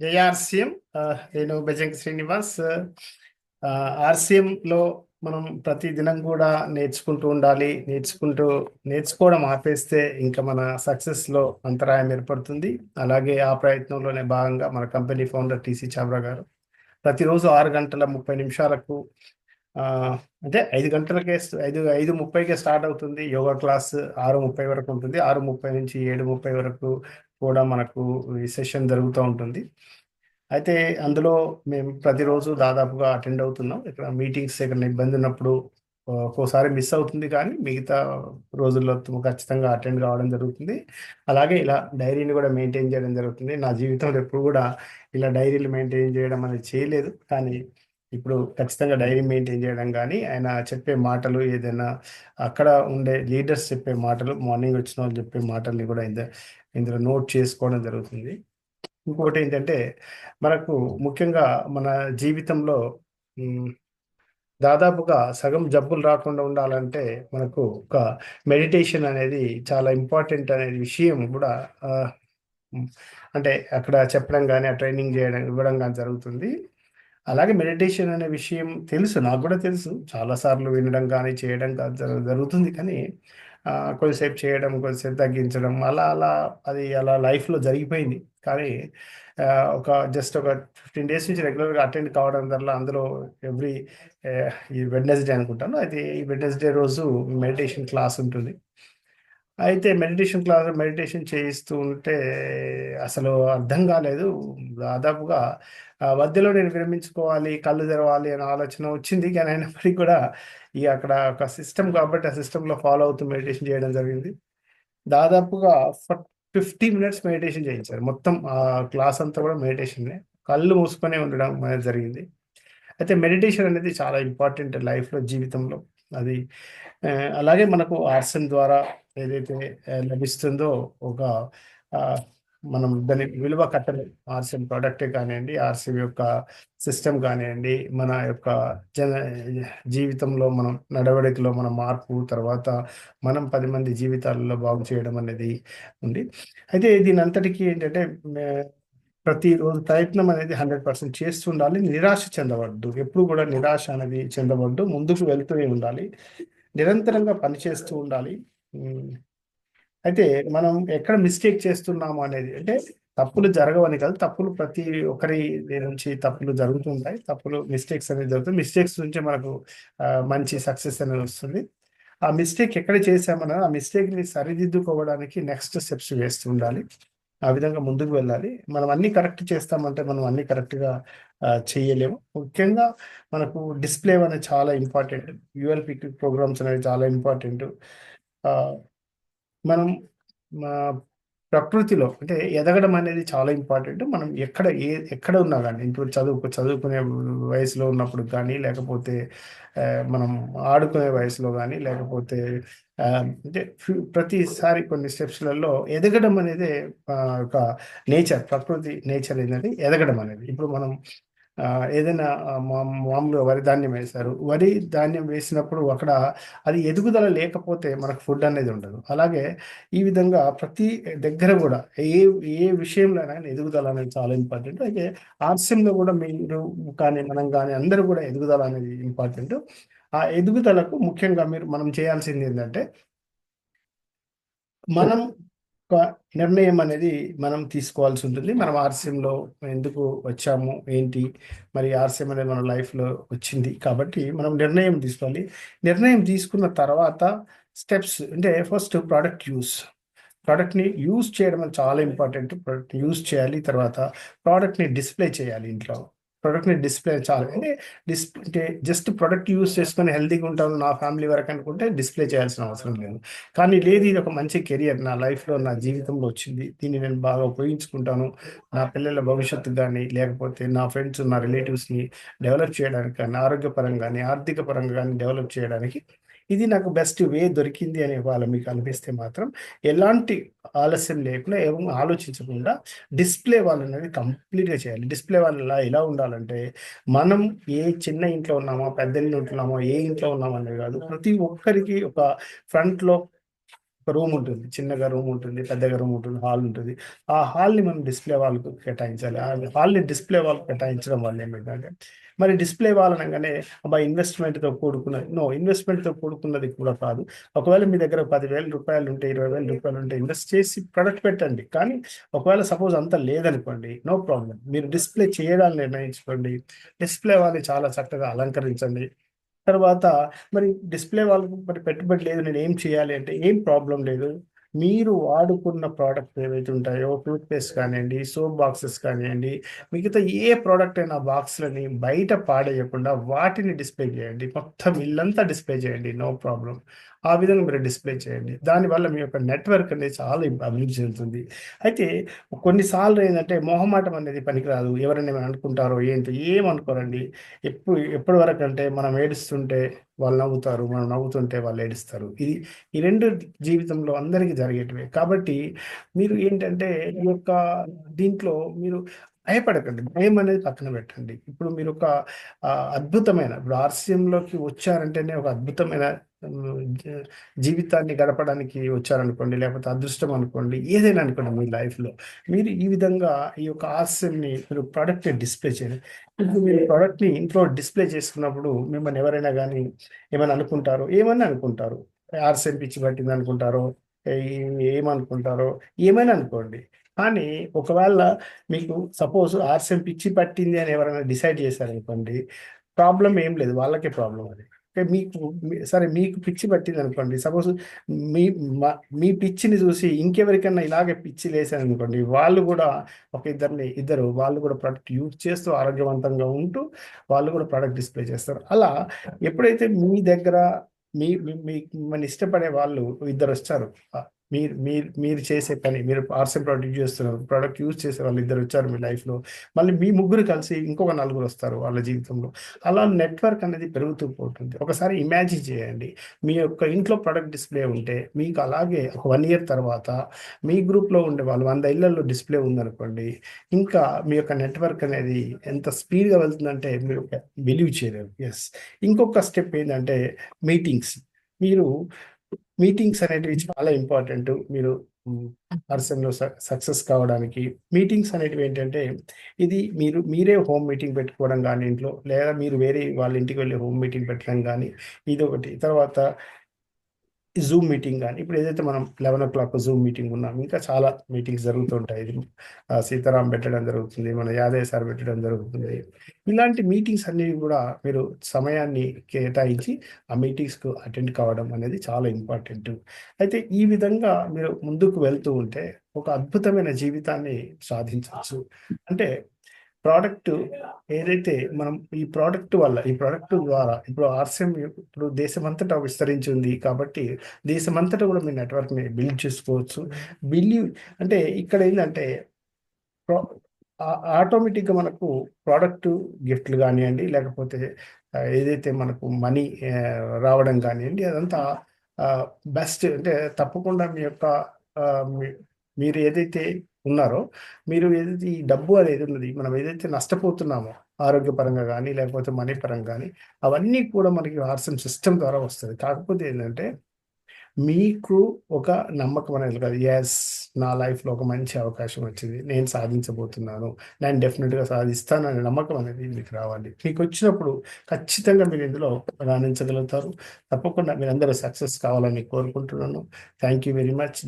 JRCM నేను బెజంకి శ్రీనివాస్ ఆర్సీఎంలో మనం ప్రతి దినం కూడా నేర్చుకుంటూ ఉండాలి నేర్చుకుంటూ నేర్చుకోవడం ఆపేస్తే ఇంకా మన సక్సెస్లో అంతరాయం ఏర్పడుతుంది. అలాగే ఆ ప్రయత్నంలోనే భాగంగా మన కంపెనీ ఫౌండర్ టీసీ చావ్రా గారు ప్రతిరోజు ఆరు గంటల ముప్పై నిమిషాలకు అంటే ఐదు గంటలకే ఐదు ఐదు ముప్పైకే స్టార్ట్ అవుతుంది. యోగా క్లాస్ ఆరు ముప్పై వరకు ఉంటుంది. ఆరు ముప్పై నుంచి ఏడు ముప్పై వరకు కూడా మనకు ఈ సెషన్ జరుగుతూ ఉంటుంది. అయితే అందులో మేము ప్రతిరోజు దాదాపుగా అటెండ్ అవుతున్నాం. ఇక్కడ మీటింగ్స్ ఇక్కడ ఇబ్బంది ఉన్నప్పుడు ఒక్కోసారి మిస్ అవుతుంది కానీ మిగతా రోజుల్లో ఖచ్చితంగా అటెండ్ కావడం జరుగుతుంది. అలాగే ఇలా డైరీని కూడా మెయింటైన్ చేయడం జరుగుతుంది. నా జీవితంలో ఎప్పుడు కూడా ఇలా డైరీలు మెయింటైన్ చేయడం అనేది చేయలేదు. కానీ ఇప్పుడు ఖచ్చితంగా డైరీ మెయింటైన్ చేయడం కానీ ఆయన చెప్పే మాటలు ఏదైనా అక్కడ ఉండే లీడర్స్ చెప్పే మాటలు మార్నింగ్ వచ్చిన వాళ్ళు చెప్పే మాటల్ని కూడా ఇంత ఇందులో నోట్ చేసుకోవడం జరుగుతుంది. ఇంకొకటి ఏంటంటే మనకు ముఖ్యంగా మన జీవితంలో దాదాపుగా సగం జబ్బులు రాకుండా ఉండాలంటే మనకు ఒక మెడిటేషన్ అనేది చాలా ఇంపార్టెంట్ అనే విషయం కూడా అంటే అక్కడ చెప్పడం కానీ ఆ ట్రైనింగ్ చేయడం ఇవ్వడం కానీ జరుగుతుంది. అలాగే మెడిటేషన్ అనే విషయం తెలుసు నాకు కూడా తెలుసు. చాలాసార్లు వినడం కానీ చేయడం కానీ జరుగుతుంది కానీ కొద్దిసేపు చేయడం కొద్దిసేపు తగ్గించడం అలా అలా అది అలా లైఫ్లో జరిగిపోయింది. కానీ ఒక జస్ట్ ఒక ఫిఫ్టీన్ డేస్ నుంచి రెగ్యులర్గా అటెండ్ కావడం వల్ల అందులో ఎవ్రీ ఈ వెడ్నెస్డే అనుకుంటాను. అయితే ఈ వెడ్నెస్డే రోజు మెడిటేషన్ క్లాస్ ఉంటుంది. అయితే మెడిటేషన్ క్లాస్ మెడిటేషన్ చేయిస్తూ ఉంటే అసలు అర్థం కాలేదు. దాదాపుగా ఆ, మధ్యలో నేను విరమించుకోవాలి కళ్ళు తెరవాలి అనే ఆలోచన వచ్చింది. కానీ అయినప్పటికీ కూడా ఈ అక్కడ ఒక సిస్టమ్ కాబట్టి ఆ సిస్టంలో ఫాలో అవుతూ మెడిటేషన్ చేయడం జరిగింది. దాదాపుగా ఫిఫ్టీ మినిట్స్ మెడిటేషన్ చేయించారు. మొత్తం ఆ క్లాస్ అంతా కూడా మెడిటేషన్నే. కళ్ళు మూసుకొని ఉండడం అనేది జరిగింది. అయితే మెడిటేషన్ అనేది చాలా ఇంపార్టెంట్ లైఫ్లో జీవితంలో. అది అలాగే మనకు ఆర్సన్ ద్వారా ఏదైతే లభిస్తుందో ఒక మనం దాని విలువ కట్టలేదు ఆర్సీఎం ప్రోడక్టే కానివ్వండి ఆర్సిఎం యొక్క సిస్టమ్ కానివ్వండి మన యొక్క జన జీవితంలో మనం నడవడికలో మన మార్పు తర్వాత మనం పది మంది జీవితాలలో బాగు చేయడం అనేది ఉంది. అయితే దీని అంతటికీ ఏంటంటే ప్రతిరోజు ప్రయత్నం అనేది హండ్రెడ్ పర్సెంట్ చేస్తుండాలి నిరాశ చెందవద్దు. ఎప్పుడు కూడా నిరాశ అనేది చెందవద్దు. ముందుకు వెళ్తూనే ఉండాలి. నిరంతరంగా పనిచేస్తూ ఉండాలి. అయితే మనం ఎక్కడ మిస్టేక్ చేస్తున్నాము అనేది అంటే తప్పులు జరగవని కాదు. తప్పులు ప్రతి ఒక్కరి నుంచి తప్పులు జరుగుతుంటాయి. తప్పులు మిస్టేక్స్ అనేది జరుగుతుంది మిస్టేక్స్ నుంచి మనకు మంచి సక్సెస్ అనేది వస్తుంది. ఆ మిస్టేక్ ఎక్కడ చేసామన్నా ఆ మిస్టేక్ని సరిదిద్దుకోవడానికి నెక్స్ట్ స్టెప్స్ వేస్తూ ఉండాలి. ఆ విధంగా ముందుకు వెళ్ళాలి. మనం అన్ని కరెక్ట్ చేస్తామంటే మనం అన్ని కరెక్ట్గా చేయలేము. ముఖ్యంగా మనకు డిస్ప్లే అనేది చాలా ఇంపార్టెంట్. యూఎల్పి ప్రోగ్రామ్స్ అనేవి చాలా ఇంపార్టెంట్. మనం మా ప్రకృతిలో అంటే ఎదగడం అనేది చాలా ఇంపార్టెంట్. మనం ఎక్కడ ఏ ఎక్కడ ఉన్నా కానీ ఇప్పుడు చదువుకు చదువుకునే వయసులో ఉన్నప్పుడు కానీ లేకపోతే మనం ఆడుకునే వయసులో కానీ లేకపోతే అంటే ప్రతిసారి కొన్ని స్టెప్స్లలో ఎదగడం అనేది ఒక నేచర్ ప్రకృతి నేచర్ ఏంటంటే ఎదగడం అనేది. ఇప్పుడు మనం ఏదైనా మా- మామూలుగా వరి ధాన్యం వేశారు. వరి ధాన్యం వేసినప్పుడు అక్కడ అది ఎదుగుదల లేకపోతే మనకు ఫుడ్ అనేది ఉండదు. అలాగే ఈ విధంగా ప్రతి దగ్గర కూడా ఏ ఏ విషయంలో అయినా ఎదుగుదల అనేది చాలా ఇంపార్టెంట్ అయితే ఆర్సీఎంలో కూడా మీరు కానీ మనం కానీ అందరూ కూడా ఎదుగుదల అనేది ఇంపార్టెంట్ ఆ ఎదుగుదలకు ముఖ్యంగా మీరు మనం చేయాల్సింది ఏంటంటే మనం నిర్ణయం అనేది మనం తీసుకోవాల్సి ఉంటుంది. మనం ఆర్సీఎంలో ఎందుకు వచ్చాము? ఏంటి? మరి ఆర్సీఎం అనేది మన లైఫ్లో వచ్చింది. కాబట్టి మనం నిర్ణయం తీసుకోవాలి. నిర్ణయం తీసుకున్న తర్వాత స్టెప్స్ అంటే ఫస్ట్ ప్రోడక్ట్ యూస్. ప్రోడక్ట్ని యూజ్ చేయడం చాలా ఇంపార్టెంట్. ప్రోడక్ట్ యూజ్ చేయాలి. తర్వాత ప్రోడక్ట్ని డిస్ప్లే చేయాలి ఇంట్లో. ప్రోడక్ట్ని డిస్ప్లే చాలు. అంటే డిస్ప్లే జస్ట్ ప్రోడక్ట్ యూజ్ చేసుకొని హెల్తీగా ఉంటాను నా ఫ్యామిలీ వరకు అనుకుంటే డిస్ప్లే చేయాల్సిన అవసరం లేదు. కానీ లేదు ఇది ఒక మంచి కెరియర్. నా లైఫ్లో నా జీవితంలో వచ్చింది. దీన్ని నేను బాగా ఉపయోగించుకుంటాను. నా పిల్లల భవిష్యత్తు కానీ లేకపోతే నా ఫ్రెండ్స్ నా రిలేటివ్స్ని డెవలప్ చేయడానికి కానీ ఆరోగ్యపరంగా కానీ ఆర్థిక పరంగా కానీ డెవలప్ చేయడానికి ఇది నాకు బెస్ట్ వే దొరికింది అనే వాళ్ళు మీకు అనిపిస్తే మాత్రం ఎలాంటి ఆలస్యం లేకుండా ఏం ఆలోచించకుండా డిస్ప్లే వాళ్ళు అనేది కంప్లీట్గా చేయాలి. డిస్ప్లే వాళ్ళు ఎలా ఎలా ఉండాలంటే మనం ఏ చిన్న ఇంట్లో ఉన్నామో పెద్ద ఇంట్లో ఉంటున్నామో ఏ ఇంట్లో ఉన్నామో అనేది కాదు. ప్రతి ఒక్కరికి ఒక ఫ్రంట్లో ఒక రూమ్ ఉంటుంది చిన్నగా రూమ్ ఉంటుంది పెద్దగా రూమ్ ఉంటుంది హాల్ ఉంటుంది. ఆ హాల్ని మనం డిస్ప్లే వాళ్ళకు కేటాయించాలి. ఆ హాల్ని డిస్ప్లే వాళ్ళకు కేటాయించడం వల్ల ఏమిటంటే మరి డిస్ప్లే వాళ్ళనగానే అబ్బా ఇన్వెస్ట్మెంట్తో కూడుకున్నది నో ఇన్వెస్ట్మెంట్తో కూడుకున్నది కూడా కాదు. ఒకవేళ మీ దగ్గర పదివేల రూపాయలు ఉంటే ఇరవై వేల రూపాయలు ఉంటే ఇన్వెస్ట్ చేసి ప్రొడక్ట్ పెట్టండి. కానీ ఒకవేళ సపోజ్ అంత లేదనుకోండి నో ప్రాబ్లం మీరు డిస్ప్లే చేయడాన్ని నిర్ణయించుకోండి. డిస్ప్లే వాళ్ళని చాలా చక్కగా అలంకరించండి. తర్వాత మరి డిస్ప్లే వాళ్ళకి మరి పెట్టుబడి లేదు నేను ఏం చేయాలి అంటే ఏం ప్రాబ్లం లేదు. మీరు వాడుకున్న ప్రోడక్ట్ ఏవైతే ఉంటాయో టూత్ పేస్ట్ కానివ్వండి సోప్ బాక్సెస్ కానివ్వండి మిగతా ఏ ప్రోడక్ట్ అయినా బాక్స్లని బయట పాడేయకుండా వాటిని డిస్ప్లే చేయండి. మొత్తం ఇల్లంతా డిస్ప్లే చేయండి. నో ప్రాబ్లం ఆ విధంగా మీరు డిస్ప్లే చేయండి. దానివల్ల మీ యొక్క నెట్వర్క్ అనేది చాలా అభివృద్ధి చెందుతుంది. అయితే కొన్నిసార్లు ఏంటంటే మొహమాటం అనేది పనికిరాదు. ఎవరైనా ఏమైనా అనుకుంటారో ఏంటో ఏమనుకోరండి ఎప్పుడు ఎప్పటి వరకు అంటే మనం ఏడుస్తుంటే వాళ్ళు నవ్వుతారు మనం నవ్వుతుంటే వాళ్ళు ఏడుస్తారు. ఇది ఈ రెండు జీవితంలో అందరికీ జరిగేటివే. కాబట్టి మీరు ఏంటంటే ఈ యొక్క దీంట్లో మీరు భయపడకండి. భయం అనేది పక్కన పెట్టండి. ఇప్పుడు మీరు ఒక అద్భుతమైన ఇప్పుడు ఆర్సీఎంలోకి వచ్చారంటేనే ఒక అద్భుతమైన జీవితాన్ని గడపడానికి వచ్చారనుకోండి లేకపోతే అదృష్టం అనుకోండి ఏదైనా అనుకోండి మీ లైఫ్లో. మీరు ఈ విధంగా ఈ యొక్క ఆర్సీఎంని మీరు ప్రోడక్ట్ డిస్ప్లే చేయండి ఇప్పుడు మీరు ప్రోడక్ట్ని ఇంట్లో డిస్ప్లే చేసుకున్నప్పుడు మిమ్మల్ని ఎవరైనా కానీ ఏమైనా అనుకుంటారో ఏమని అనుకుంటారు? ఆర్సీఎం పిచ్చి పట్టింది అనుకుంటారో ఏమనుకుంటారో ఏమైనా అనుకోండి. కానీ ఒకవేళ మీకు సపోజ్ ఆర్సీఎం పిచ్చి పట్టింది అని ఎవరైనా డిసైడ్ చేశారనుకోండి ప్రాబ్లం ఏం లేదు వాళ్ళకే ప్రాబ్లం అది. మీకు సరే మీకు పిచ్చి పట్టింది అనుకోండి సపోజ్ మీ మా- మీ పిచ్చిని చూసి ఇంకెవరికైనా ఇలాగే పిచ్చి లేసారు అనుకోండి వాళ్ళు కూడా ఒక ఇద్దరిని ఇద్దరు వాళ్ళు కూడా ప్రోడక్ట్ యూజ్ చేస్తూ ఆరోగ్యవంతంగా ఉంటూ వాళ్ళు కూడా ప్రోడక్ట్ డిస్ప్లే చేస్తారు. అలా ఎప్పుడైతే మీ దగ్గర మీ మీ- మిమ్మల్ని ఇష్టపడే వాళ్ళు ఇద్దరు వచ్చారు మీరు మీరు మీరు చేసే పని మీరు పార్సల్ ప్రోడక్ట్ చేస్తున్నారు ప్రోడక్ట్ యూజ్ చేసే వాళ్ళు ఇద్దరు వచ్చారు మీ లైఫ్లో మళ్ళీ మీ ముగ్గురు కలిసి ఇంకొక నలుగురు వస్తారు వాళ్ళ జీవితంలో. అలా నెట్వర్క్ అనేది పెరుగుతూ పోతుంది. ఒకసారి ఇమాజిన్ చేయండి. మీ యొక్క ఇంట్లో ప్రొడక్ట్ డిస్ప్లే ఉంటే మీకు అలాగే ఒక వన్ ఇయర్ తర్వాత మీ గ్రూప్లో ఉండే వాళ్ళు వంద ఇళ్ళలో డిస్ప్లే ఉందనుకోండి ఇంకా మీ యొక్క నెట్వర్క్ అనేది ఎంత స్పీడ్గా వెళ్తుందంటే మీరు బిలీవ్ చేయలేరు ఎస్ ఇంకొక స్టెప్ ఏంటంటే మీటింగ్స్ మీరు మీటింగ్స్ అనేటివి చాలా ఇంపార్టెంట్ మీరు పర్సన్లో సక్సెస్ కావడానికి మీటింగ్స్ అనేటివి ఏంటంటే ఇది మీరు మీరే హోమ్ మీటింగ్ పెట్టుకోవడం కానీ ఇంట్లో లేదా మీరు వేరే వాళ్ళ ఇంటికి వెళ్ళి హోమ్ మీటింగ్ పెట్టడం కానీ ఇది ఒకటి తర్వాత జూమ్ మీటింగ్ కానీ ఇప్పుడు ఏదైతే మనం eleven o'clock Zoom meeting ఉన్నాం ఇంకా చాలా మీటింగ్స్ జరుగుతుంటాయి సీతారాం పెట్టడం జరుగుతుంది మన యాదయ్య సార్ పెట్టడం జరుగుతుంది. ఇలాంటి మీటింగ్స్ అన్ని కూడా మీరు సమయాన్ని కేటాయించి ఆ మీటింగ్స్కు అటెండ్ కావడం అనేది చాలా ఇంపార్టెంట్ అయితే ఈ విధంగా మీరు ముందుకు వెళ్తూ ఉంటే ఒక అద్భుతమైన జీవితాన్ని సాధించవచ్చు. అంటే ప్రోడక్ట్ ఏదైతే మనం ఈ ప్రోడక్ట్ వల్ల ఈ ప్రోడక్ట్ ద్వారా ఇప్పుడు ఆర్సీఎం ఇప్పుడు దేశమంతటా విస్తరించింది కాబట్టి దేశమంతటా కూడా మీ నెట్వర్క్ని బిల్డ్ చేసుకోవచ్చు. బిలీవ్ అంటే ఇక్కడ ఏంటంటే ఆటోమేటిక్గా మనకు ప్రోడక్ట్ గిఫ్ట్లు కానివ్వండి లేకపోతే ఏదైతే మనకు మనీ రావడం కానివ్వండి అదంతా బెస్ట్ అంటే తప్పకుండా మీ యొక్క మీ- మీరు ఏదైతే ఉన్నారో మీరు ఏదైతే ఈ డబ్బు అనేది ఉన్నది మనం ఏదైతే నష్టపోతున్నామో ఆరోగ్యపరంగా కానీ లేకపోతే మనీ పరంగా కానీ అవన్నీ కూడా మనకి ఆర్సన్ సిస్టమ్ ద్వారా వస్తుంది. కాకపోతే ఏంటంటే మీకు ఒక నమ్మకం అనేది కాదు. ఎస్ నా లైఫ్లో ఒక మంచి అవకాశం వచ్చింది. నేను సాధించబోతున్నాను. నేను డెఫినెట్గా సాధిస్తాను అనే నమ్మకం అనేది మీకు రావాలి. మీకు వచ్చినప్పుడు ఖచ్చితంగా మీరు ఇందులో రాణించగలుగుతారు. తప్పకుండా మీరందరూ సక్సెస్ కావాలని కోరుకుంటున్నాను. Thank you very much.